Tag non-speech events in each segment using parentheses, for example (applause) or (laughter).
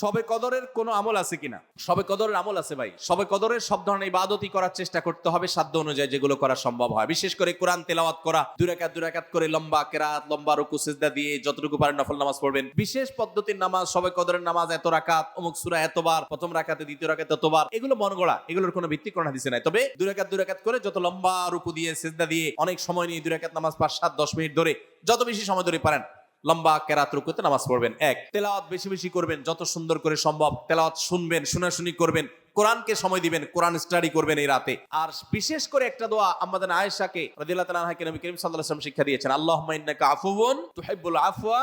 সবে কদরের কোনো আমল আছে কিনা? সবে কদরের আমল আছে ভাই। সবে কদরের সব ধরনের ইবাদতই করার চেষ্টা করতে হবে সাধ্য অনুযায়ী যেগুলো করা সম্ভব হয়। বিশেষ করে কোরআন তেলাওয়াত করা দুরাকাত দুরাকাত করে লম্বা কেরাত, লম্বা রুকু, সিজদা দিয়ে যতটুকু পারেন নফল নামাজ পড়বেন। বিশেষ পদ্ধতির নামাজ, সবে কদরের নামাজ এত রাকাত, অমুক সূরা এতবার, প্রথম রাকাতে, দ্বিতীয় রাকাতে এতবার, এগুলো মন গড়া, এগুলোর কোনো ভিত্তি কোরআন হাদিসে নাই। তবে দুরাকাত দুরাকাত করে যত লম্বা রুকু দিয়ে, সিজদা দিয়ে অনেক সময় নিয়ে দুরাকাত নামাজ পাঁচ, সাত, দশ মিনিট ধরে যত বেশি সময় ধরে পারেন লম্বা কেরাত রুকুতে নামাজ পড়বেন। এক, তেলাওয়াত বেশি বেশি করবেন, যত সুন্দর করে সম্ভব তেলাওয়াত শুনবেন, শোনাশুনি করবেন, কোরআনকে সময় দিবেন, কোরআন স্টাডি করবেন এই রাতে। আর বিশেষ করে একটা দোয়া আমাদের আয়েশাকে রাদিয়াল্লাহু তাআলা আনহাকে নবী করিম সাল্লাল্লাহু আলাইহি শিক্ষা দিয়েছেন, আল্লাহুম্মা ইন্নাকা আফুউন তুহিব্বুল আফওয়া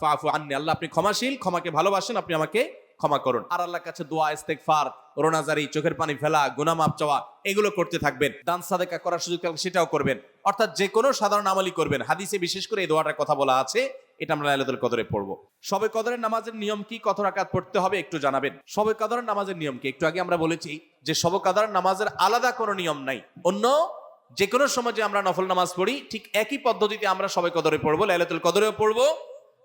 ফাআফু আন্নি। আল্লাহ, আপনি ক্ষমাশীল, ক্ষমাকে ভালোবাসেন, আপনি আমাকে ক্ষমা করুন। আর আল্লাহর কাছে দোয়া, ইস্তেগফার, রোনাজারি, চোখের পানি ফেলা, গুনাহ মাপ চাওয়া, এগুলো করতে থাকবেন। দান, সাদেকা করার সুযোগ থাকলে সেটাও করবেন। অর্থাৎ যে কোনো সাধারণ আমলই করবেন। হাদিসে বিশেষ করে এই দোয়াটার কথা বলা আছে এটা আমরা লাইলাতুল কদরে পড়ব। সবে কদরের নামাজের নিয়ম কি? কত রাকাত পড়তে হবে একটু জানাবেন। সবে কদরের নামাজের নিয়ম কি? একটু আগে আমরা বলেছি যে সবে কদরের নামাজের আলাদা কোনো নিয়ম নাই। অন্য যে কোনো সময় যে আমরা নফল নামাজ পড়ি, ঠিক একই পদ্ধতিতে আমরা সবে কদরে পড়ব, লাইলাতুল কদরেও পড়ব।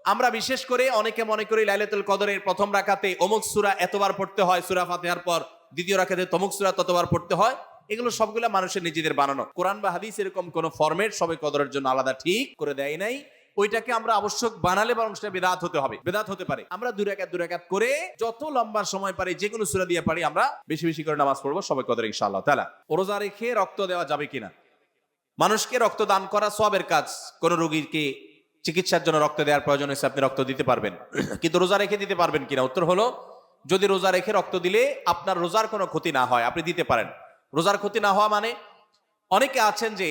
আমরা বিশেষ করে অনেকে মনে করি লাইলাতুল কদরের প্রথম রাখাতে অমুক সুরা এতবার পড়তে হয়, সূরা ফাতিহার পর দ্বিতীয় রাকাতে তমুক সুরা ততবার পড়তে হয়। এগুলো সবগুলো মানুষের নিজেদের বানানো। কোরআন বা হাদিস এরকম কোন ফরম্যাট সবে কদরের জন্য আলাদা ঠিক করে দেয় নাই। ওইটাকে আমরা আবশ্যক বানালে বরং সেটা বেদাত হতে হবে, বেদাত হতে পারে। আমরা দুই রাকাত দুই রাকাত করে যত লম্বা সময় পারি যে কোনো সুরা দিয়ে পারি, আমরা বেশি বেশি করে নামাজ পড়ব, সবাই কদর ইনশাআল্লাহ তাআলা। রোজা রেখে রক্ত দেওয়া যাবে কিনা? মানুষকে রক্ত দান করা সবের কাজ। কোন রোগীকে চিকিৎসার জন্য রক্ত দেওয়ার প্রয়োজন হয়েছে, আপনি রক্ত দিতে পারবেন। কিন্তু রোজা রেখে দিতে পারবেন কিনা? উত্তর হলো, যদি রোজা রেখে রক্ত দিলে আপনার রোজার কোনো ক্ষতি না হয়, আপনি দিতে পারেন। রোজার ক্ষতি না হওয়া মানে অনেকে আছেন যে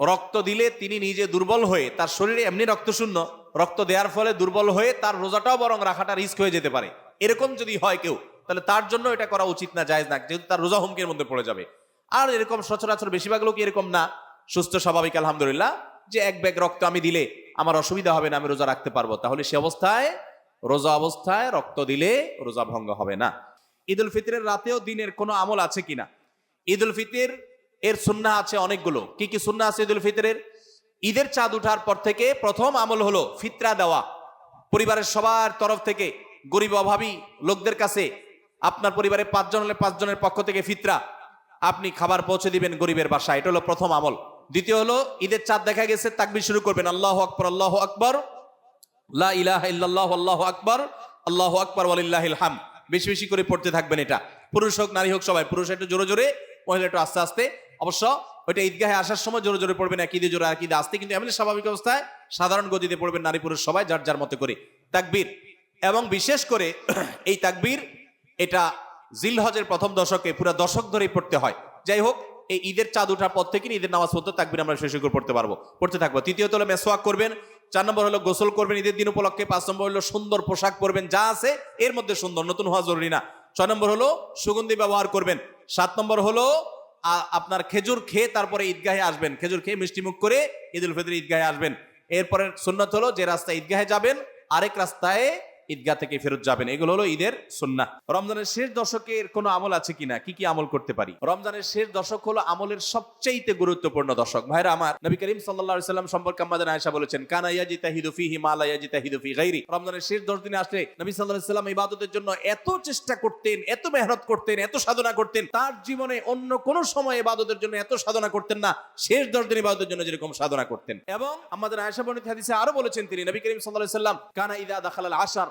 রক্ত দিলে তিনি নিজে দুর্বল হয়ে, তার শরীরে এমনি রক্ত শূন্য রক্ত দেওয়ার ফলে দুর্বল হয়ে তার রোজাটাও বরং রাখাটা রিস্ক হয়ে যেতে পারে। এরকম যদি হয় কেউ, তাহলে তার জন্য এটা করা উচিত না, জায়েজ না, যেহেতু তার রোজা হুমকির মধ্যে পড়ে যাবে। আর এরকম সচরাচর বেশিরভাগ লোক এরকম না। সুস্থ, স্বাভাবিক, আলহামদুলিল্লাহ, যে এক ব্যাগ রক্ত আমি দিলে আমার অসুবিধা হবে না, আমি রোজা রাখতে পারব। তাহলে সে অবস্থায়, রোজা অবস্থায় রক্ত দিলে রোজা ভঙ্গ হবে না। ঈদ উল ফিতরের রাতেও দিনের কোনো আমল আছে কিনা? ঈদ উল ফিতর এর সুন্না আছে অনেকগুলো। কি কি সুন্না আছে ঈদ উল ফিতরের? ঈদের চাঁদ উঠার পর থেকে প্রথম আমল হলো ফিতরা দেওয়া। পরিবারের সবার তরফ থেকে, গরিব অভাবী লোকদের কাছে, আপনার পরিবারে পাঁচজন হলে পাঁচজনের পক্ষ থেকে ফিতরা। আপনি খাবার পৌঁছে দিবেন গরিবের বাসায়, এটা হলো প্রথম আমল। দ্বিতীয় হলো, ঈদের চাঁদ দেখা গেছে, তাকবির শুরু করবেন, আল্লাহ আকবর আল্লাহ আকবর। লা ইলাহা ইল্লাল্লাহু, আল্লাহু আকবার আল্লাহু আকবার, ওয়ালিল্লাহিল হাম। বেশি বেশি করে পড়তে থাকবেন এটা। পুরুষ হোক, নারী হোক, সবাই, পুরুষ একটু জোরে জোরে, মহিলা একটু আস্তে আস্তে অবশ্য ওইটা ঈদগাহে আসার সময় জোরে জোরে পড়বেন এক ঈদে জোরে এক ঈদে আসতে, কিন্তু এমনি স্বাভাবিক অবস্থায় সাধারণ গতিতে পড়বেন নারী পুরুষ সবাই, যার যার মতো করে। তাকবীর। এবং বিশেষ করে এই তাকবীর, এটা জিলহজের প্রথম দশকে পুরো দশক ধরেই পড়তে হয়। যাই হোক, এই ঈদের চাঁদ ওঠার পর থেকে ঈদের নামাজ পড়তে তাকবীর আমরা শেষ করে পড়তে পারব, পড়তে থাকব। তৃতীয়ত হলো মেসোয়াক করবেন, চার নম্বর হলো গোসল করবেন, ঈদের দিন উপলক্ষে। পাঁচ নম্বর হলো সুন্দর পোশাক পরবেন, যা আছে এর মধ্যে সুন্দর, নতুন হওয়া জরুরি না। ছয় নম্বর হলো সুগন্ধি ব্যবহার করবেন, সাত নম্বর হলো আপনার খেজুর খেয়ে তারপরে ঈদগাহে আসবেন। খেজুর খেয়ে মিষ্টিমুখ করে ঈদুল ফিতর ঈদগাহে আসবেন। এরপরে সুন্নত হলো যে রাস্তায় ঈদগাহে যাবেন, আরেক রাস্তায় ঈদগাহ থেকে ফেরত যাবেন। এগুলো হলো ঈদের সুন্না রমজানের শেষ দশকের কোনো আমল আছে কিনা? কি কি আমল করতে পারি? রমজানের শেষ দশক হলো আমলের সবচেয়ে গুরুত্বপূর্ণ দশক। ভাইরা আমার, নবী করিম আলাইহি সাল্লাম সম্পর্কে আমাদের আয়েশা বলেছেন, কানা ইয়াজিতাহিদু ফিহি মা লা ইয়াজিতাহিদু ফি গায়রি। রমজানের শেষ 10 দিনে আসলে নবী আলাইহি সাল্লাম ইবাদতের জন্য এত চেষ্টা করতেন, এত মেহনত করতেন, এত সাধনা করতেন, তার জীবনে অন্য কোন সময় ইবাদতের জন্য এত সাধনা করতেন না, শেষ 10 দিন ইবাদতের জন্য যেরকম সাধনা করতেন। এবং আমাদের আয়েশা বর্ণিত হাদিসে আরও বলেছেন তিনি, নবী করিম আলাইহি সাল্লাম, কানা ইদা দাখালাল আশার।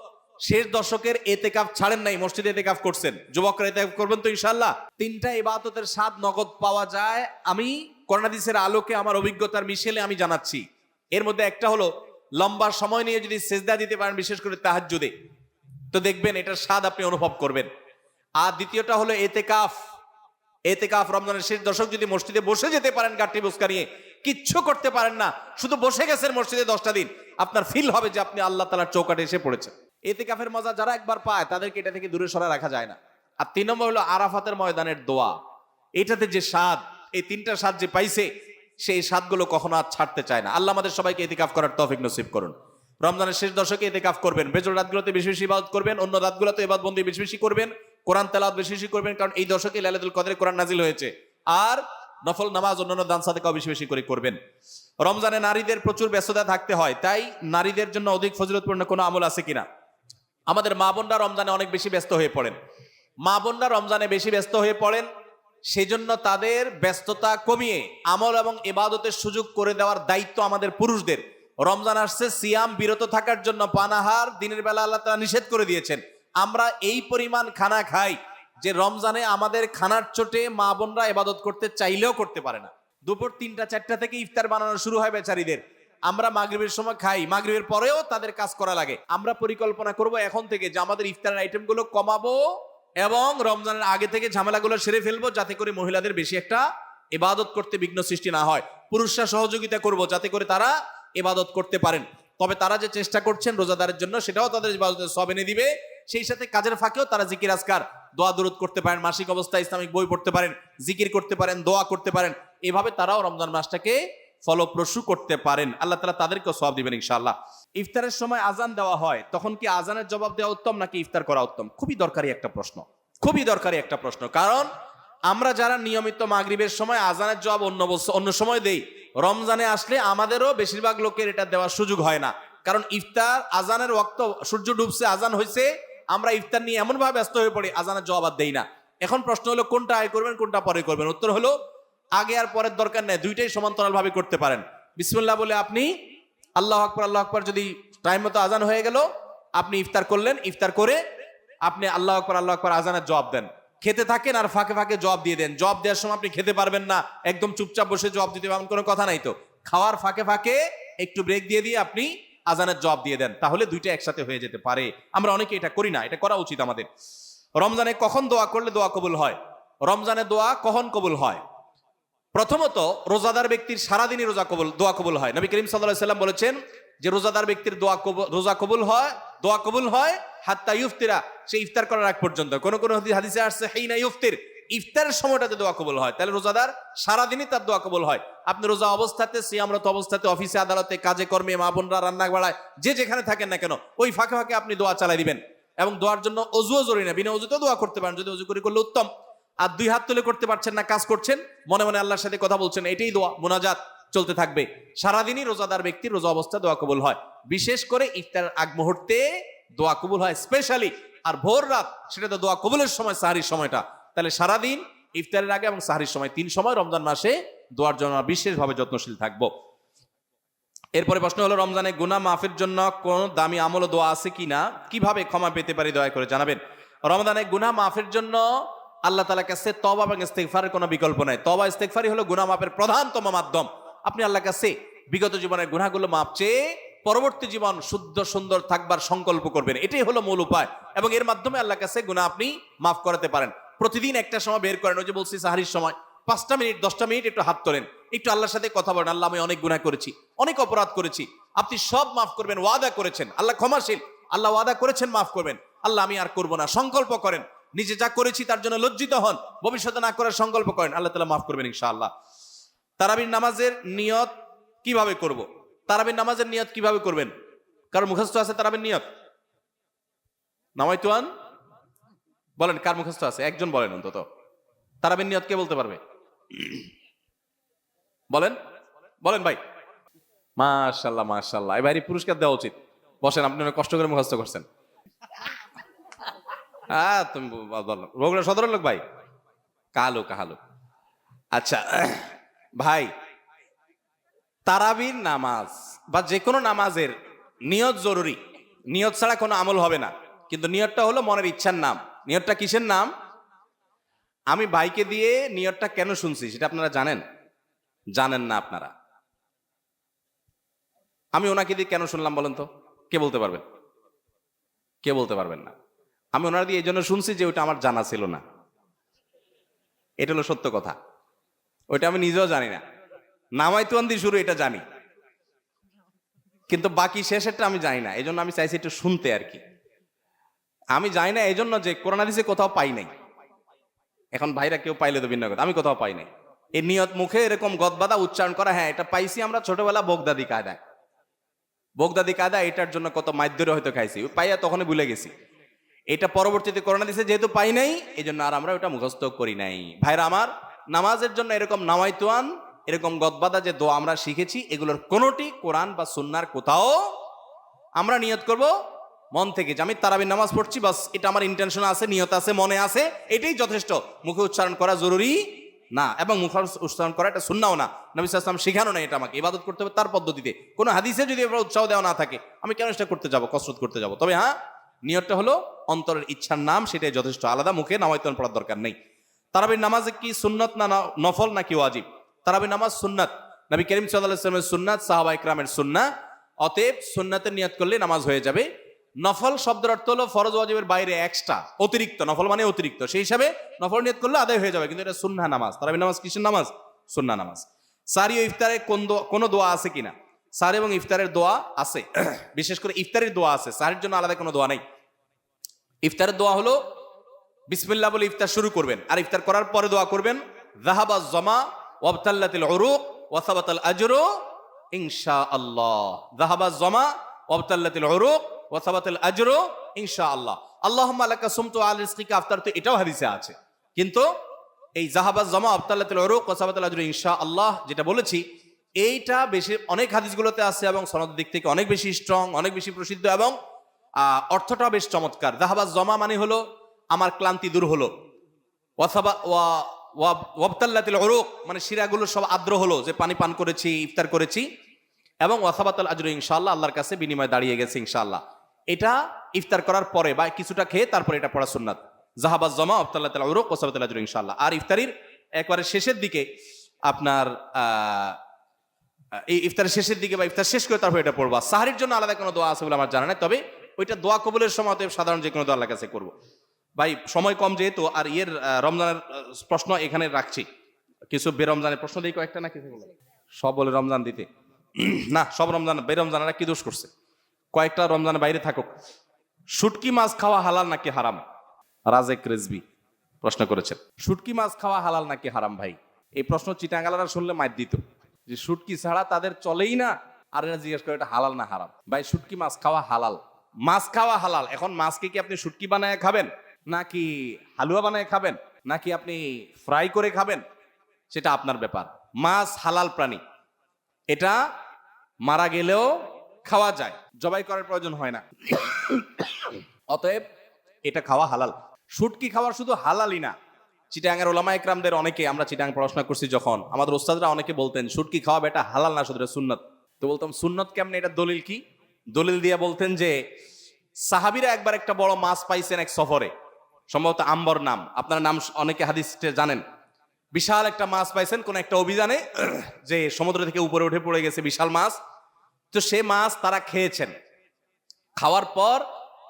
শেষ দশকের এতেকাফ ছাড়েন নাই, মসজিদে এতেকাফ করছেন। যুবকরা এতেকাফ করবেন তো ইনশাল্লাহ তিনটা ইবাদতের স্বাদ নগদ পাওয়া যায়। আমি করোনাদিসের আলোকে আমার অভিজ্ঞতার মিশেলে আমি জানাচ্ছি। এর মধ্যে একটা হলো, লম্বা সময় নিয়ে যদি সেজদা দিতে পারেন, বিশেষ করে তাহাজ্জুদে, তো দেখবেন এটার স্বাদ আপনি অনুভব করবেন। আর দ্বিতীয়টা হলো এতেকাফ। এতেকাফ রমজানের শেষ দশক যদি মসজিদে বসে যেতে পারেন গাঠি বুসকা নিয়ে, কিচ্ছু করতে পারেন না। শুধু বসে গেছেন মসজিদে দশটা দিন। আপনার ফিল হবে যে আপনি আল্লাহ তালার চৌকাটে এসে পড়েছেন। এতেকাফের মজা যারা একবার পায়, তাদেরকে এটা থেকে দূরে সরা রাখা যায় না। আর তিন নম্বর হলো আরাফাতের ময়দানের দোয়া। এটাতে যে স্বাদ, এই তিনটা স্বাদ যে পাইছে, সেই স্বাদগুলো কখনো আর ছাড়তে চায় না। আল্লাহ আমাদের সবাইকে এতেকাফ করার তৌফিক নসিব করুন। রমজানের শেষ দশকে এতেকাফ করবেন, বেজর রাতগুলোতে বেশি বেশি ইবাদত করবেন, অন্য রাতগুলোতে ইবাদত বন্দি বেশি বেশি করবেন, কোরআন তেলাওয়াত বেশি বেশি করবেন, কারণ এই দশকে লাইলাতুল কদরে কোরআন নাজিল হয়েছে। আর নফল নামাজ অন্যান্য দান সাদেকাও বেশি বেশি করে করবেন। রমজানে নারীদের প্রচুর ব্যস্ততা থাকতে হয়, তাই নারীদের জন্য অধিক ফজিলতপূর্ণ কোনো আমল আছে কিনা? আমাদের মা বোনরা রমজানে অনেক বেশি ব্যস্ত হয়ে পড়েন। মা বোনরা রমজানে বেশি ব্যস্ত হয়ে পড়েন, সেজন্য তাদের ব্যস্ততা কমিয়ে আমল এবং এবাদতের সুযোগ করে দেওয়ার দায়িত্ব আমাদের পুরুষদের। রমজান আসছে, সিয়াম বিরত থাকার জন্য পানাহার দিনের বেলা আল্লাহ তাআলা নিষেধ করে দিয়েছেন। আমরা এই পরিমাণ খানা খাই যে রমজানে আমাদের খানার চোটে মা বোনরা এবাদত করতে চাইলেও করতে পারে না। দুপুর তিনটা, চারটা থেকে ইফতার বানানো শুরু হয় বেচারিদের। আমরা মাগরিবের সময় খাই, মাগরিবের পরেও তাদের কাজ করা লাগে। আমরা পরিকল্পনা করব এখন থেকে যে আমাদের ইফতারের আইটেমগুলো কমাবো এবং রমজানের আগে থেকে ঝামেলাগুলো সেরে ফেলব, যাতে করে মহিলাদের বেশি একটা ইবাদত করতে বিঘ্ন সৃষ্টি না হয়। পুরুষরা সহযোগিতা করব যাতে করে তারা ইবাদত করতে পারেন। তবে তারা যে চেষ্টা করছেন রোজাদারের জন্য, সেটাও তাদের সব এনে দিবে। সেই সাথে কাজের ফাঁকেও তারা জিকির আজকার, দোয়া দূরত করতে পারেন, মাসিক অবস্থায় ইসলামিক বই পড়তে পারেন, জিকির করতে পারেন, দোয়া করতে পারেন। এভাবে তারাও রমজান মাসটাকে ফলপ্রসূ করতে পারেন। আল্লাহ তালা তাদেরকেও সব দিবেন ইনশাআল্লাহ। ইফতারের সময় আজান দেওয়া হয়, তখন কি আজানের জবাব দেওয়া উত্তম নাকি ইফতার করা উত্তম? খুবই দরকারি একটা প্রশ্ন। খুবই দরকারি একটা প্রশ্ন। কারণ আমরা যারা নিয়মিত মাগরিবের সময় আজানের জবাব অন্য অন্য সময় দেই, রমজানে আসলে আমাদেরও বেশিরভাগ লোকের এটা দেওয়ার সুযোগ হয় না। কারণ ইফতার আজানের ওক্ত সূর্য ডুবছে আজান হয়েছে আমরা ইফতার নিয়ে এমন ভাবে ব্যস্ত হয়ে পড়ি আজানের জবাব আর দেই না। এখন প্রশ্ন হলো, কোনটা আয় করবেন, কোনটা পরে করবেন? উত্তর হলো আগে আর পরের দরকার নেই, দুইটাই সমান্তরাল ভাবে করতে পারেন। বিসমুল্লাহ বলে আপনি আল্লাহ আকবর আল্লাহ আকবর যদি টাইম মতো আজান হয়ে গেল, আপনি ইফতার করলেন, ইফতার করে আপনি আল্লাহ আকবর আল্লাহ আকবর আজানের জবাব দেন। খেতে থাকেন আর ফাঁকে ফাঁকে জবাব দিয়ে দেন। জবাব দেওয়ার সময় আপনি খেতে পারবেন না, একদম চুপচাপ বসে জবাব দিতে পারবেন, কোনো কথা নাই তো। খাওয়ার ফাঁকে ফাঁকে একটু ব্রেক দিয়ে দিয়ে আপনি আজানের জবাব দিয়ে দেন, তাহলে দুইটা একসাথে হয়ে যেতে পারে। আমরা অনেকে এটা করি না, এটা করা উচিত আমাদের। রমজানে কখন দোয়া করলে দোয়া কবুল হয়? রমজানে দোয়া কখন কবুল হয়? প্রথমত, রোজাদার ব্যক্তির সারাদিনই রোজা কবুল, দোয়া কবুল হয়। নবী করিম সাল্লাহ সাল্লাম বলেছেন যে, রোজাদার ব্যক্তির দোয়া রোজা কবুল হয়, দোয়া কবুল হয়, হাত্তা ইফতিরা সে ইফতার করার আগ পর্যন্ত। কোন কোন হাদিস- আসছে, হেইনা ইফতির ইফতারের সময়টাতে দোয়া কবুল হয়। তাহলে রোজাদার সারাদিনই তার দোয়া কবুল হয়। আপনি রোজা অবস্থাতে, সিয়ামরত অবস্থাতে, অফিসে, আদালতে, কাজে কর্মে, মা বোনরা রান্না বাড়ায় যে যেখানে থাকেন না কেন, ওই ফাঁকে ফাঁকে আপনি দোয়া চালাই দিবেন। এবং দোয়ার জন্য অজুও জরুরি না। বিনা অজুতেও দোয়া করতে পারেন। যদি অজু করে করলে উত্তম। আর দুই হাত তুলে করতে পারছেন না, কাজ করছেন, মনে মনে আল্লাহর সাথে কথা বলছেন, এটাই দোয়া, মোনাজাত চলতে থাকবে। সারাদিনই রোজাদার ব্যক্তির রোজা অবস্থা দোয়া কবুল হয়। বিশেষ করে ইফতার আগ মুহূর্তে দোয়া কবুল হয় স্পেশালি আর ভোর রাত সেটা তো দোয়া কবুলের সময়, সাহারির সময়টা। তাহলে সারাদিন ইফতারের আগে এবং সাহারির সময়, তিন সময় রমজান মাসে দোয়ার জন্য বিশেষভাবে যত্নশীল থাকব। এরপরে প্রশ্ন হলো, রমজানে গুনাহ মাফের জন্য কোন দামি আমল দোয়া আছে কিনা? কীভাবে ক্ষমা পেতে পারি, দয়া করে জানাবেন। রমজানে গুনাহ মাফের জন্য আল্লাহ তালা কাছে তবা এবং ইস্তেগফারের কোনো বিকল্প নাই। তবা ইস্তেগফারই হলো গুনাহ মাফের প্রধানতম মাধ্যম। আপনি আল্লাহ কাছে বিগত জীবনের গুনাহগুলো মাপ চেয়ে পরবর্তী জীবন শুদ্ধ, সুন্দর থাকবার সংকল্প করবেন। এটাই হলো মূল উপায়। এবং এর মাধ্যমে আল্লাহ কাছে গুনাহ আপনি মাফ করাতে পারেন। প্রতিদিন একটা সময় বের করেন, ওই যে বলছি সাহারির সময়। পাঁচটা মিনিট, দশটা মিনিট একটু হাত তোলেন। একটু আল্লাহর সাথে কথা বলেন, আল্লাহ আমি অনেক গুনাহ করেছি, অনেক অপরাধ করেছি। আপনি সব মাফ করবেন, ওয়াদা করেছেন। আল্লাহ ক্ষমাশীল। আল্লাহ ওয়াদা করেছেন, মাফ করবেন। আল্লাহ আমি আর করব না। সংকল্প করেন। নিজে যা করেছি তার জন্য লজ্জিত হন, ভবিষ্যতে না করার সংকল্প করেন, আল্লাহ তালা মাফ করবেন ইনশাআল্লাহ। তারাবির নামাজের নিয়ত কীভাবে করব? তারাবির নামাজের নিয়ত কীভাবে করবেন? কারণ মুখস্থ আছে তারাবির নিয়ত? নামাইতুয়ান বলেন, কার মুখস্থ আছে? একজন বলেন অন্তত। তারাবির নিয়ত কে বলতে পারবে? বলেন বলেন ভাই। মাশাল্লাহ মাশাল্লাহ এবার পুরস্কার দেওয়া উচিত। বসেন, আপনি অনেক কষ্ট করে মুখস্থ করছেন। হ্যাঁ তুমি বলো। রোগরা সদর লোক, ভাই? কালো কালো। আচ্ছা ভাই, তারাবির নামাজ বা যে কোনো নামাজের নিয়ত জরুরি। নিয়ত ছাড়া কোনো আমল হবে না। কিন্তু নিয়তটা হলো মনের ইচ্ছার নাম। নিয়তটা কিসের নাম? আমি ভাইকে দিয়ে নিয়তটা কেন শুনছি, সেটা আপনারা জানেন? জানেন না আপনারা। আমি ওনাকে দিয়ে কেন শুনলাম বলেন তো? কে বলতে পারবেন? কে বলতে পারবেন না? আমি ওনার দিয়ে এই জন্য শুনছি যে ওটা আমার জানা ছিল না। এটা হলো সত্য কথা। ওইটা আমি নিজেও জানি না। নামাই তুয়ান দিয়ে শুরু, এটা জানি। কিন্তু বাকি শেষেরটা আমি জানি না। এই জন্য আমি চাইছি একটু শুনতে আর কি। আমি জানি না এই জন্য যে করোনা দিছে কোথাও পাই নাই। এখন ভাইরা কেউ পাইলে তো ভিন্ন কথা। আমি কোথাও পাই নাই। এই নিয়ত মুখে এরকম গদবাদা উচ্চারণ করা হ্যাঁ এটা পাইছি আমরা ছোটবেলা বগদাদি কায়দায়। বগদাদি কায়দা, এটার জন্য কত মাধ্যরে হয়তো খাইছি। পাইয়া তখনই ভুলে গেছি। এটা পরবর্তীতে করোনা দিছে, যেহেতু পাই নাই এই জন্য আর আমরা ওটা মুখস্থ করি নাই। ভাইরা আমার, নামাজের জন্য এরকম নামাইতুয়ান, এরকম গদবাদা যে দোয়া আমরা শিখেছি, এগুলোর কোনোটি কোরআন বা সুন্নার কোথাও আমরা নিয়ত করব মন থেকে। যে আমি তারাবির নামাজ পড়ছি, বাস এটা আমার ইন্টেনশন আছে, নিয়ত আছে, মনে আছে, এটাই যথেষ্ট। মুখে উচ্চারণ করা জরুরি না, এবং মুখে উচ্চারণ করা এটা শুননাও না। নবী সাল্লাম শেখানো না এটা আমাকে। ইবাদত করতে হবে তার পদ্ধতিতে। কোনো হাদিসে যদি উৎসাহ দেওয়া না থাকে, আমি কেন সেটা করতে যাব, কসরত করতে যাব? তবে হ্যাঁ নিয়তটা হলো অন্তরের ইচ্ছার নাম, সেটাই যথেষ্ট আলাদা, মুখে নামায়তন পড়ার দরকার নেই। তারাবির নামাজে কি সুন্নত না নফল নাকি ওয়াজিব? তারাবির নামাজ সুন্নাত। নবী করিম সাল্লাহ ইসলামের সুন্নাত, সাহাবা ইকরামের সুন্না অতএব সুন্নাতের নিয়ত করলে নামাজ হয়ে যাবে। নফল শব্দের অর্থ হলো ফরজ ওয়াজিবের বাইরে এক্সট্রা অতিরিক্ত, নফল মানে অতিরিক্ত। সেই হিসাবে নফল নিয়ত করলে আদায় হয়ে যাবে, কিন্তু এটা সুন্না নামাজ। তারাবির নামাজ কিসের নামাজ? সুন্না নামাজ। সারি ও ইফতারে কোন কোনো দোয়া আছে কিনা? সার এবং ইফতারের দোয়া আছে। (clears throat) বিশেষ করে ইফতারের দোয়া আছে। সারের জন্য আলাদা কোনো দোয়া নেই। ইফতারের দোয়া হলো, বিসমিল্লাহ বলে ইফতার শুরু করবেন। আর ইফতার করার পরে দোয়া করবেন জাহাবা জমা ওয়াবতাল্লাতিল উরুক ওয়াসাবাতাল আজরু ইনশা আল্লাহ জাহাবা জমা ওয়াবতাল্লাতিল উরুক ওয়াসাবাতাল আজরু ইনশা আল্লাহ আল্লাহুম্মা লাকা সুমতু আল রিজকিকা, আফতার তো এটাও হাদিসে আছে। কিন্তু এই জাহাবাজ জমা আবতাল্লাতুল উরুক ওয়াসাবাতাল আজরু ইনশা আল্লাহ যেটা বলেছি, এইটা বেশি অনেক হাদিসগুলোতে আছে এবং সনদ দিক থেকে অনেক বেশি স্ট্রং অনেক বেশি প্রসিদ্ধ এবং অর্থটা বেশ চমৎকার। জাহাবাজ জমা মানে হলো, আমার ক্লান্তি দূর হলো। ওয়াসাবা, ওয়া, ওয়া- ওয়াবতাল্লাতিল উরুক মানে শিরাগুলো সব আদ্র হলো, যে পানি পান করেছি, ইফতার করেছি। এবং ওয়াসাবাতাল আজরু, ইনশাআল্লাহ আল্লাহর কাছে বিনিময় দাঁড়িয়ে গেছে, ইনশাআল্লাহ। এটা ইফতার করার পরে বা কিছুটা খেয়ে তারপরে এটা পড়া সুন্নাত। জাহাবাজ জমা আবতাল্লাহ তাল উরুক, ওয়াসাবাতাল আজরু, ইনশাআল্লাহ। আর ইফতারির একবারে শেষের দিকে আপনার এই ইফতারের শেষের দিকে বা ইফতার শেষ করে তারপর এটা পড়বা। সাহারির জন্য আলাদা কোনো দোয়া আছে বলে আমার জানা নেই, তবে ওইটা দোয়া কবুলের সময়, অতএব সাধারণ যে কোনো দোয়া আল্লাহর কাছে করব। ভাই, সময় কম যেহেতু, আর ইয়ের রমজানের প্রশ্ন এখানে রাখছি। কিছু বেরমজানের প্রশ্ন দিই কয়েকটা না কিছু সব বলে রমজান দিতে। (clears throat) না, সব রমজান, বেরমজানেরা কি দোষ করছে? কয়েকটা রমজানের বাইরে থাকুক। শুটকি মাছ খাওয়া হালাল নাকি হারাম? রাজেক রেজবি প্রশ্ন করেছেন। শুটকি মাছ খাওয়া হালাল নাকি হারাম ভাই? এই প্রশ্ন চিটাঙ্গালারা শুনলে মাইর দিত। যে শুটকি ছাড়া তাদের চলেই না। আর এরা জিজ্ঞেস করে, এটা হালাল না হারাম? ভাই, শুটকি মাছ খাওয়া হালাল। মাছ খাওয়া হালাল। এখন মাছকে কি আপনি শুটকি বানায় খাবেন? নাকি হালুয়া বানায় খাবেন? নাকি আপনি ফ্রাই করে খাবেন? সেটা আপনার ব্যাপার। মাছ হালাল প্রাণী। এটা মারা গেলেও খাওয়া যায়। জবাই করার প্রয়োজন হয় না। অতএব এটা খাওয়া হালাল। শুটকি খাওয়া শুধু হালালই না। চিটাঙ্গের ওলামা একরামদের অনেকে, আমরা চিটাং পড়াশোনা করছি যখন, আমাদের ওস্তাদরা অনেকে বলতেন, শুটকি খাওয়া এটা হালাল না, শুধু সুন্নত। তো বলতাম, সুন্নত কেমনে? এটা দলিল কি? দলিল দিয়া বলতেন যে, সাহাবিরা একবার একটা বড় মাছ পাইছেন এক সফরে, সম্ভবত আম্বর নাম, আপনার নাম অনেকে হাদিস জানেন। বিশাল একটা মাছ পাইছেন, কোন একটা অভিযানে, (clears throat) যে সমুদ্র থেকে উপরে উঠে পড়ে গেছে বিশাল মাছ, তো সে মাছ তারা খেয়েছেন। খাওয়ার পর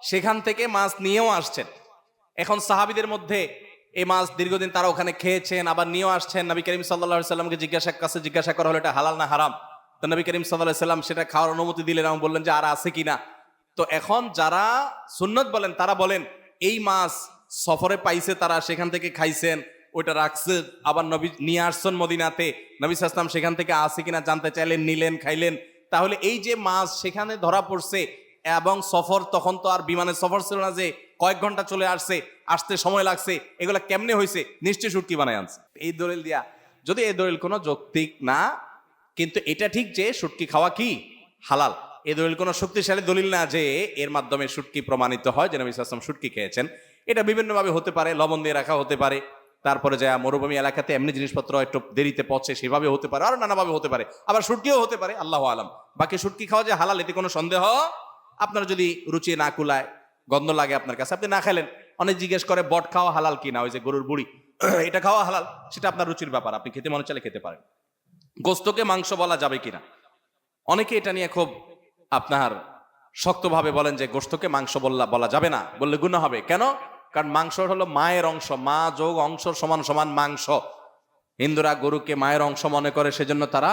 সেখান থেকে মাছ নিয়েও আসছেন। এখন সাহাবিদের মধ্যে এই মাছ দীর্ঘদিন তারা ওখানে খেয়েছেন, আবার নিয়েও আসছেন। নবী করিম সাল্লাহ সাল্লামকে জিজ্ঞাসা কাছে জিজ্ঞাসা করা হলো, এটা হালাল না হারাম? তো নবী করিম সাল্লাহ সাল্লাম সেটা খাওয়ার অনুমতি দিলেন এবং বললেন যে, আর আছে কিনা তো এখন যারা সুন্নত বলেন, তারা বলেন, এই মাছ সফরে পাইছে, তারা সেখান থেকে খাইছেন, ওইটা রাখছে, আবার নবী নিয়ে আসছেন মদিনাতে, নবী সাসলাম সেখান থেকে আছে কিনা জানতে চাইলেন, নিলেন, খাইলেন। তাহলে এই যে মাছ সেখানে ধরা পড়ছে এবং সফর তখন তো আর বিমানের সফর ছিল না যে, কয়েক ঘণ্টা চলে আসছে, আসতে সময় লাগছে, এগুলা কেমনে হয়েছে নিশ্চয়ই শুটকি বানায় আনছে। এই দলিল দিয়া, যদি এই দলিল কোনো যৌক্তিক না কিন্তু এটা ঠিক যে শুটকি খাওয়া কি? হালাল। এই দলিল কোনো শক্তিশালী দলিল না যে এর মাধ্যমে শুটকি প্রমাণিত হয়, যে নবী সাসলাম শুটকি খেয়েছেন। এটা বিভিন্নভাবে হতে পারে, লবণ দিয়ে রাখা হতে পারে, তারপরে যা মরুভূমি এলাকাতে এমনি জিনিসপত্র একটু দেরিতে পচে সেভাবে হতে পারে, আর নানাভাবে হতে পারে, আবার শুটকিও হতে পারে, আল্লাহ আলম। বাকি শুটকি খাওয়া যে হালাল, এতে কোনো সন্দেহ? আপনার যদি রুচি না কুলায়, গন্ধ লাগে আপনার কাছে, আপনি না খেলেন অনেক জিজ্ঞেস করে, বট খাওয়া হালাল কিনা? ওই যে গরুর বুড়ি, (clears throat) এটা খাওয়া হালাল, সেটা আপনার রুচির ব্যাপার, আপনি খেতে মনে চাইলে খেতে পারেন। গোস্তকে মাংস বলা যাবে কিনা? অনেকে এটা নিয়ে খুব আপনার শক্তভাবে বলেন যে গোস্তকে মাংস বললা বলা যাবে না, বললে গুণ হবে। কেন? কারণ মাংস হলো মায়ের অংশ। মা যোগ অংশ সমান সমান মাংস। হিন্দুরা গরুকে মায়ের অংশ মনে করে, সেজন্য তারা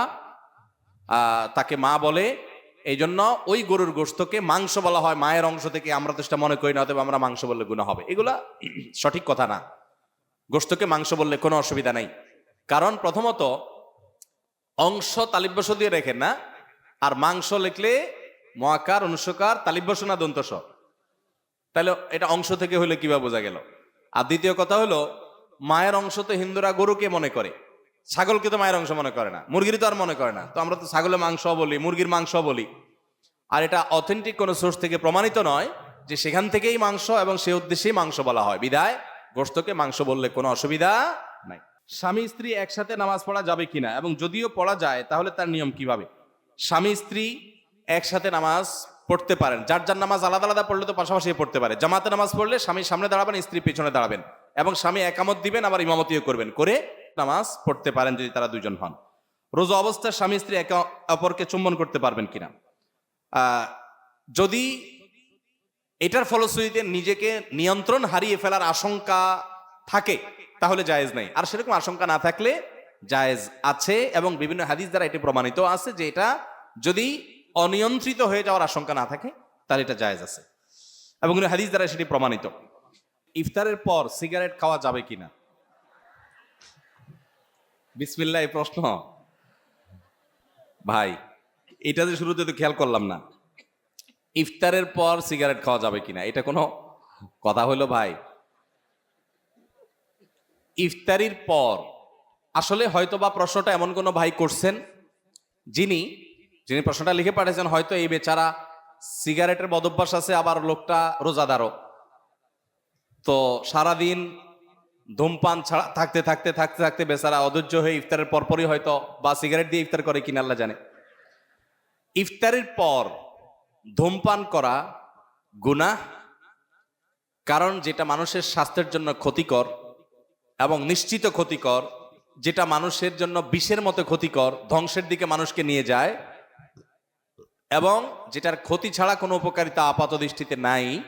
তাকে মা বলে। এই জন্য ওই গরুর গোস্তকে মাংস বলা হয়। মায়ের অংশ থেকে আমরা তো সেটা মনে করি না, অথবা আমরা মাংস বললে গুণ হবে। এগুলা সঠিক কথা না। গোস্তকে মাংস বললে কোনো অসুবিধা নেই। কারণ প্রথমত অংশ তালিব্যস দিয়ে রেখেন না, আর মাংস লিখলে মহাকার অনুষ্কার তালিব্যস না দন্তস তাহলে এটা অংশ থেকে হলে কীভাবে বোঝা গেল? আর দ্বিতীয় কথা হলো মায়ের অংশ তো হিন্দুরা গরুকে মনে করে, ছাগলকে তো মায়ের অংশ মনে করে না, মুরগির তো আর মনে করে না। তো আমরা তো ছাগলের মাংস বলি, মুরগির মাংস বলি। আর এটা অথেন্টিক কোনো সোর্স থেকে প্রমাণিত নয় যে সেখান থেকেই মাংস এবং সে উদ্দেশ্যেই মাংস বলা হয়। বিদায় গোস্তকে মাংস বললে কোনো অসুবিধা নাই। স্বামী স্ত্রী একসাথে নামাজ পড়া যাবে কিনা এবং যদিও পড়া যায়, তাহলে তার নিয়ম কীভাবে? স্বামী স্ত্রী একসাথে নামাজ পড়তে পারেন। যার যার নামাজ আলাদা আলাদা পড়লে তো পাশাপাশি পড়তে পারে। জামাতে নামাজ পড়লে স্বামী সামনে দাঁড়াবেন, স্ত্রী পেছনে দাঁড়াবেন এবং স্বামী একামত দিবেন, আবার ইমামতিও করবেন। করে নামাজ পড়তে পারেন যদি তারা দুজন হন। রোজা অবস্থায় স্বামী স্ত্রী একে অপরকে চুম্বন করতে পারবেন কিনা? যদি এটার ফলশ্রুতিতে নিজেকে নিয়ন্ত্রণ হারিয়ে ফেলার আশঙ্কা থাকে তাহলে জায়েজ নাই। আর সেরকম আশঙ্কা না থাকলে জায়েজ আছে এবং বিভিন্ন হাদিস দ্বারা এটি প্রমাণিত আছে যে এটা যদি অনিয়ন্ত্রিত হয়ে যাওয়ার আশঙ্কা না থাকে, তাহলে এটা জায়েজ আছে। এবং হাদিস দ্বারা সেটি প্রমাণিত। ইফতারের পর সিগারেট খাওয়া যাবে কিনা? বিসমিল্লাহ, এই প্রশ্ন। ভাই, এটা যে শুরুতে তো খেয়াল করলাম না। ইফতারের পর সিগারেট খাওয়া যাবে কিনা? এটা কোনো কথা হলো ভাই। ইফতারির পর, আসলে হয়তো বা প্রশ্নটা এমন কোনো ভাই করছেন যিনি যিনি প্রশ্নটা লিখে পাঠিয়েছেন, হয়তো এই বেচারা সিগারেটের বদভ্যাস আছে, আবার লোকটা রোজাদারও। তো সারাদিন ধূমপান ছাড়া, থাকতে থাকতে থাকতে থাকতে বেচারা অধৈর্য হয়ে ইফতারের পরপরই হয়তো বা সিগারেট দিয়ে ইফতার করে কিনা আল্লাহ জানে। ইফতারের পর ধূমপান করা গুনাহ, কারণ যেটা মানুষের স্বাস্থ্যের জন্য ক্ষতিকর এবং নিশ্চিত ক্ষতিকর, যেটা মানুষের জন্য বিষের মতো ক্ষতিকর, ধ্বংসের দিকে মানুষকে নিয়ে যায়, এবং যেটার ক্ষতি ছাড়া কোনো উপকারিতা আপাত দৃষ্টিতে নাই,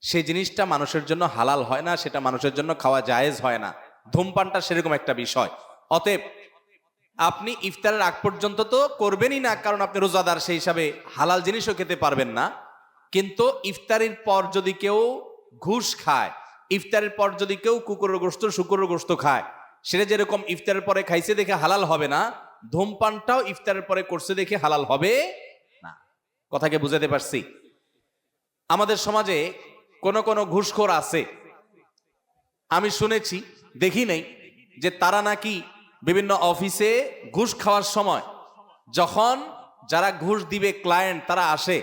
সেই জিনিসটা মানুষের জন্য হালাল হয় না, সেটা মানুষের জন্য খাওয়া জায়েজ হয় না। ধূমপানটা সেরকম একটা বিষয়। অতএব, আপনি ইফতারের আগ পর্যন্ত তো করবেনই না, কারণ আপনি রোজাদার, সেই হিসাবে হালাল জিনিসও খেতে পারবেন না। কিন্তু ইফতারির পর যদি কেউ ঘুষ খায় ইফতারের পর যদি কেউ কুকুরের গোস্ত শুকুরের গোস্ত খায়, সেটা যেরকম ইফতারের পরে খাইছে দেখে হালাল হবে না, ধূমপানটাও ইফতারের পরে করছে দেখে হালাল হবে না। কথাকে বুঝাতে পারছি? আমাদের সমাজে কোন কোন ঘুষখোর আছে। আমি শুনেছি, দেখি নাই, যে তারা নাকি বিভিন্ন অফিসে ঘুষ খাওয়ার সময় যখন যারা ঘুষ দিবে ক্লায়েন্ট তারা আসে,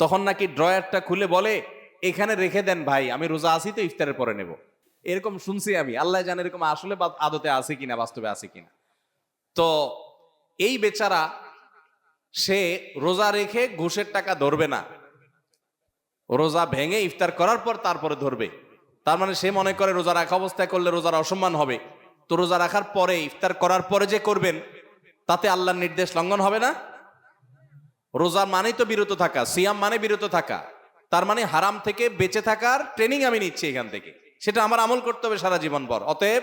তখন নাকি ড্রয়ারটা খুলে বলে এখানে রেখে দেন, ভাই, আমি রোজা আছি তো ইফতারের পরে নেব। এরকম শুনছি আমি। আল্লাহ জানে এরকম আসলে আদতে আছে কিনা, বাস্তবে আছে কিনা। তো এই বেচারা, সে রোজা রেখে ঘুষের টাকা ধরবে না। রোজা ভেঙে ইফতার করার পর তারপরে ধরবে। তার মানে সে মনে করে, রোজা রাখা অবস্থায় করলে রোজার অসম্মান হবে। তো রোজা রাখার পরে, ইফতার করার পরে যে করবেন, তাতে আল্লাহর নির্দেশ লঙ্ঘন হবে না? রোজা মানেই তো বিরত থাকা, সিয়াম মানে বিরত থাকা। তার মানে হারাম থেকে বেঁচে থাকার ট্রেনিং আমি নিচ্ছি এখান থেকে। সেটা আমার আমল করতে হবে সারা জীবন ভর অতএব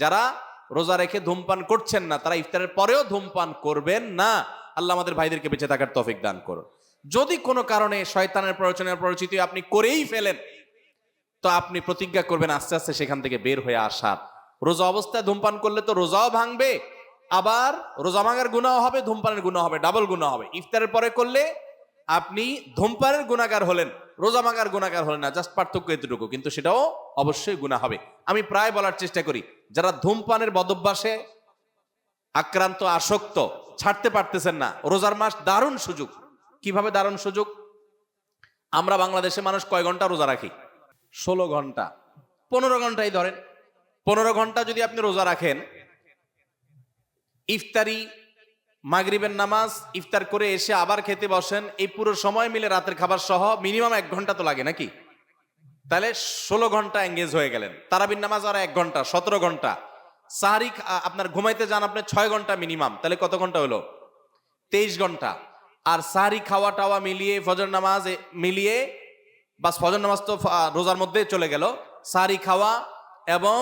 যারা রোজা রেখে ধূমপান করছেন না, তারা ইফতারের পরেও ধূমপান করবেন না। আল্লাহ আমাদের ভাইদেরকে বেঁচে থাকার তফিক দান করুন। যদি কোনো কারণে শয়তানের প্ররোচনার পরিচিতি আপনি করেই ফেলেন, তো আপনি প্রতিজ্ঞা করবেন আস্তে আস্তে সেখান থেকে বের হয়ে আসার। রোজা অবস্থায় ধূমপান করলে তো রোজাও ভাঙবে, আবার রোজা ভাঙার গুণাও হবে, ধূমপানের গুণা হবে ডাবল গুণা হবে। ইফতারের পরে করলে আপনি ধূমপানের গুণাগার হলেন। রোজা ভাঙার গুণাগার হলেন না জাস্ট পার্থক্য এতটুকু, কিন্তু সেটাও অবশ্যই গুণা হবে। আমি প্রায় বলার চেষ্টা করি, যারা ধূমপানের বদভ্যাসে আক্রান্ত, আসক্ত, ছাড়তে পারতেছেন না, রোজার মাস দারুণ সুযোগ। কীভাবে দারুণ সুযোগ? আমরা বাংলাদেশে মানুষ কয় ঘণ্টা রোজা রাখি? ষোলো ঘণ্টা। পনেরো ঘন্টাই ধরেন। পনেরো ঘণ্টা যদি আপনি রোজা রাখেন, ইফতারি মাগরিবের নামাজ, ইফতার করে এসে আবার খেতে বসেন, এই পুরো সময় মিলে রাতের খাবার সহ মিনিমাম এক ঘণ্টা তো লাগে নাকি? তাহলে ষোলো ঘণ্টা এঙ্গেজ হয়ে গেলেন। তারাবির নামাজ আর এক ঘণ্টা, সতেরো ঘণ্টা। সাহারি আপনার ঘুমাইতে যান আপনার ছয় ঘণ্টা মিনিমাম, তাহলে কত ঘণ্টা হলো? তেইশ ঘণ্টা। আর সাহারি খাওয়া টাওয়া মিলিয়ে ফজর নামাজ মিলিয়ে বাস ফজর নামাজ তো রোজার মধ্যে চলে গেল। সাহারি খাওয়া এবং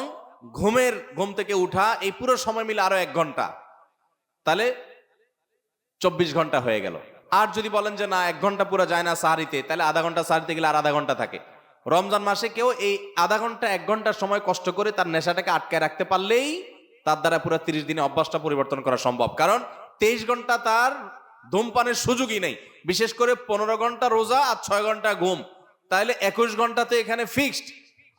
ঘুমের, ঘুম থেকে উঠা, এই পুরো সময় মিলে আরও এক ঘণ্টা। তাহলে চব্বিশ ঘণ্টা হয়ে গেল। আর যদি বলেন যে না, এক ঘণ্টা পুরো যায় না সাহারিতে, তাহলে আধা ঘণ্টা সাহারিতে গেলে আর আধা ঘণ্টা থাকে। রমজান মাসে কেউ এই আধা ঘণ্টা, এক ঘণ্টা সময় কষ্ট করে তার নেশাটাকে আটকায় রাখতে পারলেই তার দ্বারা পুরো তিরিশ দিনে অভ্যাসটা পরিবর্তন করা সম্ভব। কারণ তেইশ ঘণ্টা তার ধূমপানের সুযোগই নেই। বিশেষ করে পনেরো ঘণ্টা রোজা আর ছয় ঘণ্টা ঘুম। তাহলে একুশ ঘন্টাতে এখানে ফিক্সড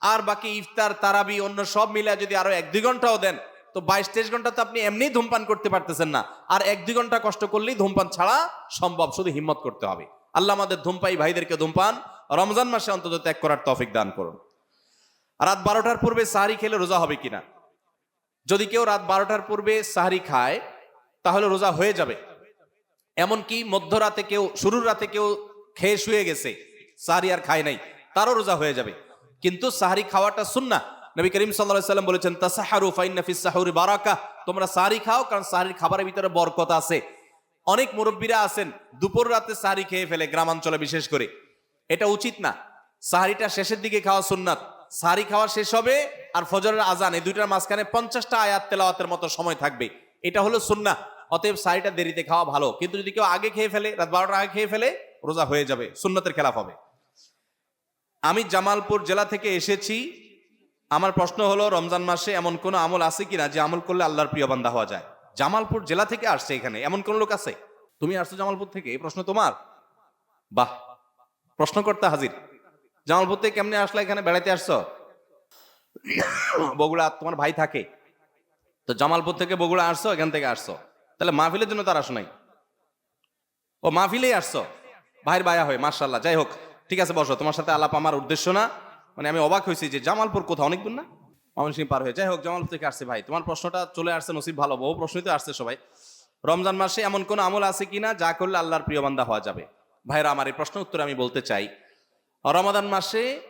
আর বাকি ইফতার, তারাবি, অন্য সব মিলে যদি আরও এক দুই ঘন্টাও দেন তো বাইশ তেইশ ঘণ্টা তো আপনি এমনিই ধূমপান করতে পারতেছেন না। আর এক দুই ঘণ্টা কষ্ট করলেই ধূমপান ছাড়া সম্ভব, শুধু হিম্মত করতে হবে। আল্লাহ আমাদের ধূমপাই ভাইদেরকে ধূমপান রমজান মাসে অন্তত ত্যাগ করার তফিক দান করুন। রাত বারোটার পূর্বে সাহারি খেলে রোজা হবে কিনা? যদি কেউ রাত বারোটার পূর্বে সাহারি খায়, তাহলে রোজা হয়ে যাবে। এমনকি মধ্যরাতে কেউ, শুরুর রাতে কেউ খেয়ে শুয়ে গেছে, সাহারি আর খায় নাই, তারও রোজা হয়ে যাবে। কিন্তু সাহারি খাওয়াটা সুন্না নবী করিম সাল্লাল্লাহু সাল্লাম বলেছেন, তাসাহারু ফাইন্না ফিস সাহুরি বারাকা। তোমরা সাহারি খাও, কারণ সাহারির খাবারের ভিতরে বরকত আছে। অনেক মুরব্বীরা আছেন, দুপুর রাতে সাহারি খেয়ে ফেলে গ্রামাঞ্চলে বিশেষ করে। এটা উচিত না। সাহারিটা শেষের দিকে খাওয়া সুন্নাত। সাহারি খাওয়া শেষ হবে আর ফজরের আজান, এই দুইটার মাঝখানে পঞ্চাশটা আয়াত তেলাওয়াতের মতো সময় থাকবে। এটা হলো সুন্না অতএব সাহারিটা দেরিতে খাওয়া ভালো। কিন্তু যদি কেউ আগে খেয়ে ফেলে, রাত বারোটার আগে খেয়ে ফেলে, রোজা হয়ে যাবে, সুন্নতের খেলাফ হবে। আমি জামালপুর জেলা থেকে এসেছি। আমার প্রশ্ন হলো, রমজান মাসে এমন কোনো আমল আছে কিনা যে আমল করলে আল্লাহর প্রিয় বান্দা হওয়া যায়? জামালপুর জেলা থেকে আসছে এখানে, এমন কোন লোক আছে? তুমি আসছো জামালপুর থেকে, এই প্রশ্ন তোমার? বাহ প্রশ্ন করতে হাজির। জামালপুর থেকে কেমনে আসলে এখানে বেড়াতে আসছো? বগুড়া তোমার ভাই থাকে। তো জামালপুর থেকে বগুড়া আসছো, এখান থেকে আসছো। তাহলে মাহফিলের জন্য তার আসো নাই? ও মাহফিলেই আসছো? ভাইয়ের বায়া হয়ে মার্শাল্লাহ যাই হোক, ঠিক আছে, বসো। তোমার সাথে আলাপ আমার উদ্দেশ্য না। মানে আমি অবাক হয়েছি যে জামালপুর কোথাও, অনেক দূর না? ময়মনসিংহ পার হয়ে। যাই হোক, জামালপুর থেকে আসছে ভাই। তোমার প্রশ্নটা চলে আসছে, নসিব ভালো, বহু প্রশ্নই তো আসছে সবাই। রমজান মাসে এমন কোন আমল আছে কিনা যা করলে আল্লাহর প্রিয় বান্দা হওয়া যাবে? ভাইরা, আমার এই প্রশ্ন উত্তরে আমি বলতে চাই। রমাদান মাসে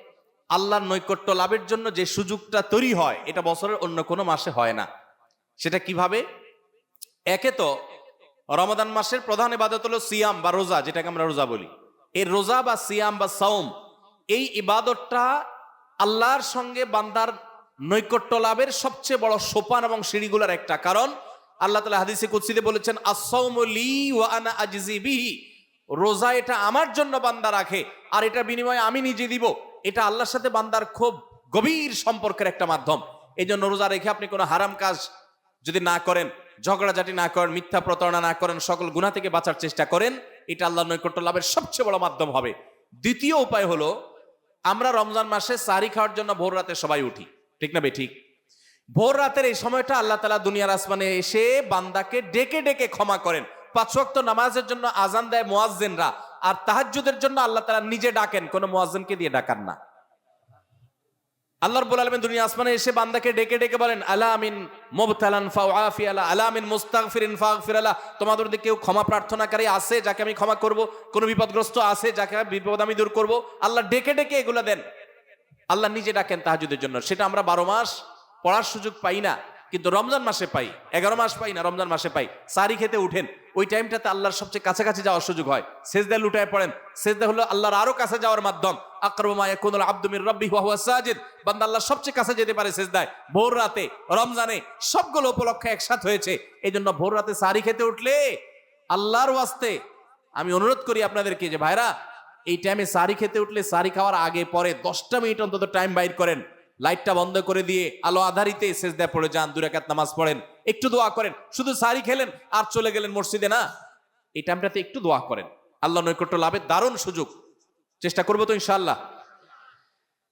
আল্লাহর নৈকট্য লাভের জন্য যে সুযোগটা তৈরি হয়, এটা বছরের অন্য কোনো মাসে হয় না। সেটা কীভাবে? একে তো রমাদান মাসের প্রধান ইবাদত হলো সিয়াম বা রোজা, যেটাকে আমরা রোজা বলি। এই রোজা বা সিয়াম বা সাওম, এই ইবাদতটা আল্লাহর সঙ্গে বান্দার নৈকট্য লাভের সবচেয়ে বড় সোপান এবং সিঁড়িগুলার একটা কারণ। আল্লাহ তালা হাদিসে কুৎসিতে বলেছেন আসৌমলি ওয়া আনা আজিজি বিহি। রোজা এটা আমার জন্য বান্দা রাখে, আর এটা বিনিময়ে আমি নিজে দিব। এটা আল্লাহর সাথে বান্দার খুব গভীর সম্পর্কের একটা মাধ্যম। এই জন্য রোজা রেখে আপনি কোনো হারাম কাজ যদি না করেন, ঝগড়াঝাটি না করেন, মিথ্যা প্রতারণা না করেন, সকল গুণা থেকে বাঁচার চেষ্টা করেন, এটা আল্লাহ নৈকট্য লাভের সবচেয়ে বড় মাধ্যম হবে। দ্বিতীয় উপায় হলো আমরা রমজান মাসে সারি খাওয়ার জন্য ভোর রাতে সবাই উঠি। ঠিক না বে ঠিক। ভোর রাতের এই সময়টা আল্লাহ তালা দুনিয়ার আসমানে এসে বান্দাকে ডেকে ডেকে ক্ষমা করেন। পাঁচ ওয়াক্ত নামাজের জন্য আজান দেয় মোয়াজ্জেনরা। আর তাহাজ্জুদের জন্য আল্লাহ তালা নিজে ডাকেন। কোনো মোয়াজ্জেনকে দিয়ে ডাকান না। আল্লাহ বলে আলমিন দুনিয়া আসমানে এসে বান্দাকে ডেকে ডেকে বলেন, আলা আমিন মুবতালান ফাউআফি আলা আলা আমিন মুস্তাগফিরিন ফাগফির আলা। তোমাদের দিকে কেউ ক্ষমা প্রার্থনাকারী আছে যাকে আমি ক্ষমা করব? কোনো বিপদগ্রস্ত আছে যাকে বিপদ আমি দূর করব? আল্লাহ ডেকে ডেকে এগুলো দেন। আল্লাহ নিজে ডাকেন তাহাজুদের জন্য। সেটা আমরা বারো মাস পড়ার সুযোগ পাই না। কিন্তু রমজান মাসে পাই, এগারো মাস পাই না, রমজান মাসে পাই। সারি খেতে উঠেন, ওই টাইমটাতে আল্লাহর সবচেয়ে কাছাকাছি যাওয়ার সুযোগ হয়। সেজদা লুটায় পড়েন, সেজদা হলো আল্লাহর আরও কাছে যাওয়ার মাধ্যম। আকরমা ইয়াকুনুল আব্দু মির রাব্বি হুয়া সাজিদ। বান্দা আল্লাহর সবচেয়ে কাছে যেতে পারে সেজদায়। ভোর রাতে, রমজানে সবগুলো উপলক্ষে একসাথ হয়েছে। এই জন্য ভোর রাতে সারি খেতে উঠলে আল্লাহর ওয়াস্তে আমি অনুরোধ করি আপনাদেরকে যে ভাইরা, এই টাইমে সারি খেতে উঠলে সারি খাওয়ার আগে পরে দশটা মিনিট অন্তত টাইম বাইর করেন। লাইটটা বন্ধ করে দিয়ে আলো আধারিতে শেষ দেয়া পড়ে যান দুরাকাত নামাজ পড়েন। একটু দোয়া করেন। শুধু সারি খেলেন আর চলে গেলেন মসজিদে, না? এই টাইমটাতে একটু দোয়া করেন। আল্লাহ নৈকট্য লাভের দারুণ সুযোগ। চেষ্টা করব তো ইনশাআল্লাহ।